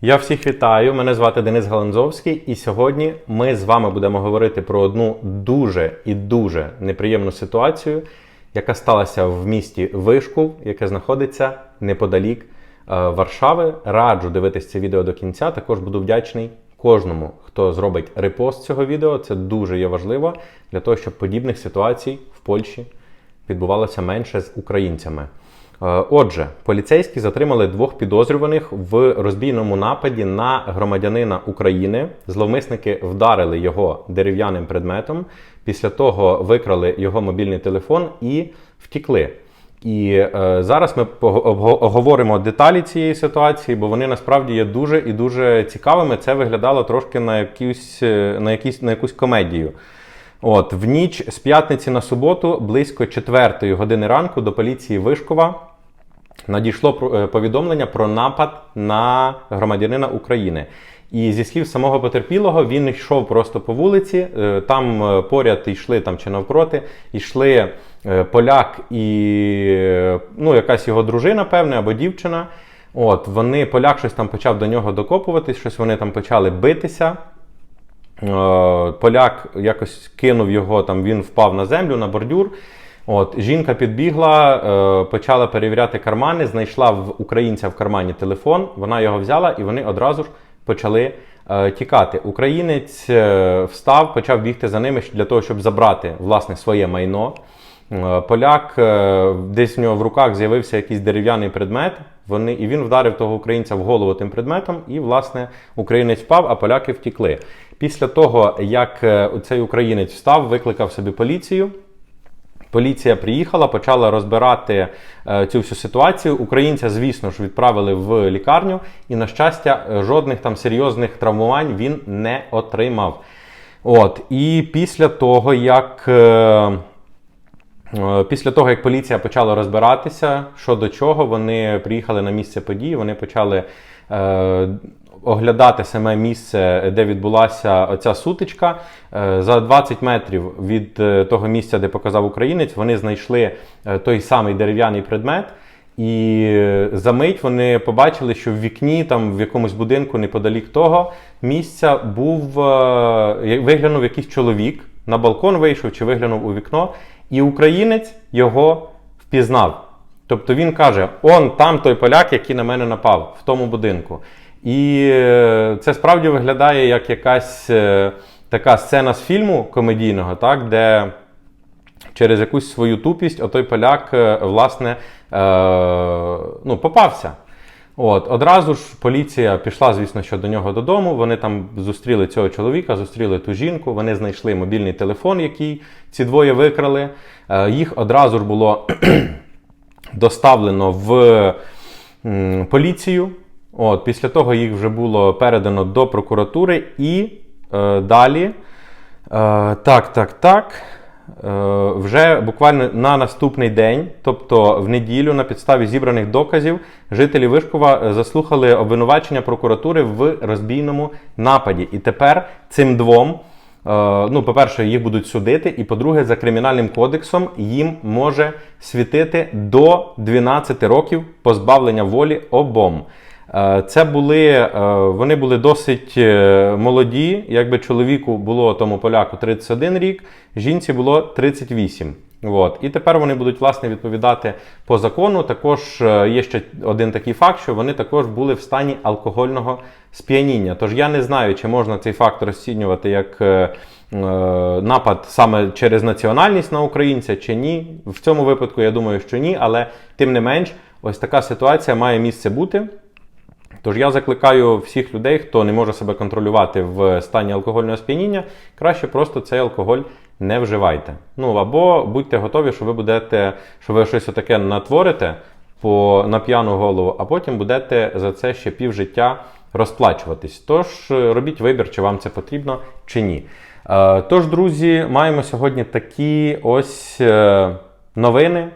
Я всіх вітаю. Мене звати Денис Галанзовський, і сьогодні ми з вами будемо говорити про одну дуже і дуже неприємну ситуацію, яка сталася в місті Вишков, яке знаходиться неподалік е, Варшави. Раджу дивитися це відео до кінця. Також буду вдячний кожному, хто зробить репост цього відео. Це дуже є важливо для того, щоб подібних ситуацій в Польщі відбувалося менше з українцями. Е, Отже, поліцейські затримали двох підозрюваних в розбійному нападі на громадянина України. Зловмисники вдарили його дерев'яним предметом. Після того викрали його мобільний телефон і втікли. І е, зараз ми пого- обго- оговоримо деталі цієї ситуації, бо вони насправді є дуже і дуже цікавими. Це виглядало трошки на якусь, е, на якісь, на якусь комедію. От, в ніч з п'ятниці на суботу, близько 4 години ранку, до поліції Вишкова надійшло е, повідомлення про напад на громадянина України. І зі слів самого потерпілого, він йшов просто по вулиці. е, Там е, поряд йшли там чи навпроти, йшли поляк і ну, якась його дружина, певне, або дівчина. От вони поляк щось там почав до нього докопуватись, щось вони там почали битися. Е, Поляк якось кинув його, там він впав на землю, на бордюр. От, жінка підбігла, е, почала перевіряти кармани, знайшла в українця в кармані телефон, вона його взяла і вони одразу ж почали е, тікати. Українець встав, почав бігти за ними для того, щоб забрати власне своє майно. Е, Поляк е, десь в нього в руках з'явився якийсь дерев'яний предмет. Вони, і він вдарив того українця в голову тим предметом, і, власне, українець впав, а поляки втікли. Після того, як е, цей українець встав, викликав собі поліцію. Поліція приїхала, почала розбирати цю всю ситуацію. Українця, звісно ж, відправили в лікарню, і, на щастя, жодних там серйозних травмувань він не отримав. От, і після того, як. Після того, як поліція почала розбиратися, що до чого, вони приїхали на місце події, вони почали е, оглядати саме місце, де відбулася оця сутичка. Е, за 20 метрів від е, того місця, де показав українець, вони знайшли е, той самий дерев'яний предмет. І е, за мить вони побачили, що в вікні, там в якомусь будинку неподалік того місця був е, виглянув якийсь чоловік, на балкон вийшов чи виглянув у вікно, і українець його впізнав. Тобто він каже: он там той поляк, який на мене напав, в тому будинку. І е, це справді виглядає як якась е, така сцена з фільму комедійного, так, де через якусь свою тупість отой поляк, е, власне, е, ну, попався. От, одразу ж поліція пішла, звісно, що до нього додому. Вони там зустріли цього чоловіка, зустріли ту жінку. Вони знайшли мобільний телефон, який ці двоє викрали. Е, їх одразу ж було доставлено в поліцію. От, після того їх вже було передано до прокуратури і е, далі. Е, так, так, так. Е, вже буквально на наступний день, тобто в неділю, на підставі зібраних доказів, жителі Вишкова е, заслухали обвинувачення прокуратури в розбійному нападі. І тепер цим двом, е, ну, по-перше, їх будуть судити, і по-друге, за кримінальним кодексом їм може світити до 12 років позбавлення волі обом. Е, Це були, е, вони були досить е, молоді. Якби чоловіку було тому поляку 31 рік, жінці було 38. От. І тепер вони будуть власне відповідати по закону. Також є ще один такий факт, що вони також були в стані алкогольного сп'яніння. Тож я не знаю, чи можна цей факт розцінювати як е, напад саме через національність на українця, чи ні. В цьому випадку я думаю, що ні, але тим не менш, ось така ситуація має місце бути. Тож я закликаю всіх людей, хто не може себе контролювати в стані алкогольного сп'яніння, краще просто цей алкоголь не вживайте. Ну або будьте готові, що ви будете, що ви щось таке натворите по на п'яну голову, а потім будете за це ще півжиття розплачуватись. Тож е, робіть вибір, чи вам це потрібно, чи ні. Е, Тож, друзі, маємо сьогодні такі ось е, новини.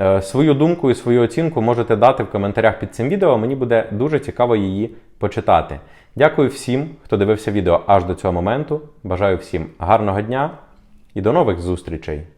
Е, Свою думку і свою оцінку можете дати в коментарях під цим відео. Мені буде дуже цікаво її почитати. Дякую всім, хто дивився відео аж до цього моменту. Бажаю всім гарного дня і до нових зустрічей!